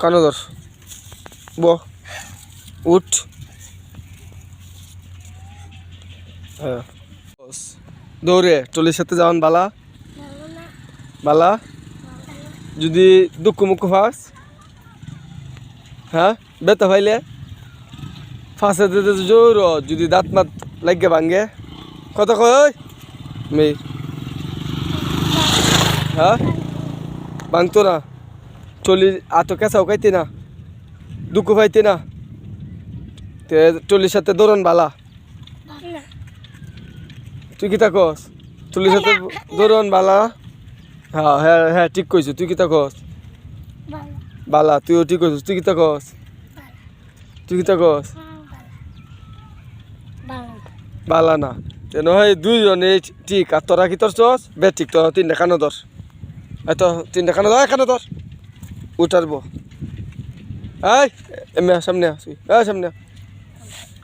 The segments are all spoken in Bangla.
কানদর ব, উঠ। হ্যাঁ। দৌড়ে, টলির সাথে যাওয়ান বালা। বালা। যদি দুঃখ মুখ ফাঁস হ্যাঁ বেতা ভাইলে ফাঁসে দিতে জোর, যদি দাঁত মাত লাগে ভাঙ্গে কত কই মেয়ে। হ্যাঁ? ভাঙতো না। চলি আতো কেঁচাও খাইতে না দুঃখ পাইতে না। তে চল্লিশ সাথে দৌড়ন বালা। তুই কি কস? চল্লিশ সাথে দৌড়ন বালা? হ্যাঁ হ্যাঁ হ্যাঁ ঠিক কইছো তুই কি কস? বালা। তুইও ঠিক কইছিস তুই কি কস? তুই কি কস? বালা না। তেন হয় দুইজনে ঠিক আর তোরা কি তোর চস? বে ঠিক তোরা তিনটা কানো ধর। এত তিনটা কানো ধর কানো ধর। উঠারবো। এই এমনি আয়, সামনে আসি এই সামনে আয়।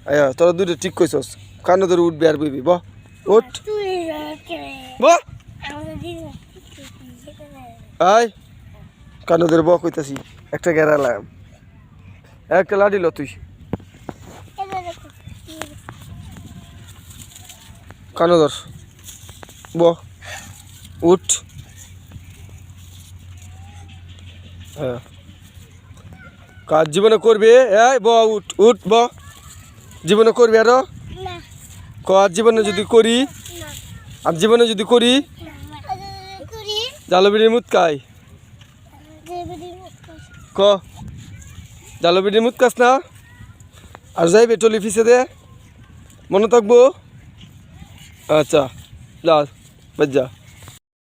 আয় আয়, তোরা দুইটা ঠিক কইছস। কানো ধরে উঠবি আর বইবি ব। উঠ। ব। আয় কানো ব কইতাছি একটা গেরালাম একটা লাডিল তুই। কানো ব। উঠ। হ্যাঁ। কাজ জীবনে করবে? এই ব উঠ উঠ ব জীবনে করবি আরও? কাজ জীবনে যদি করি? আর জীবনে যদি করি? জালবিড়ির মুত খাই ক? জালবিড়ির মুত খাস না? আর যাইবে টলি ফিসে দে। মনে থাকব? আচ্ছা যা বাজ যা।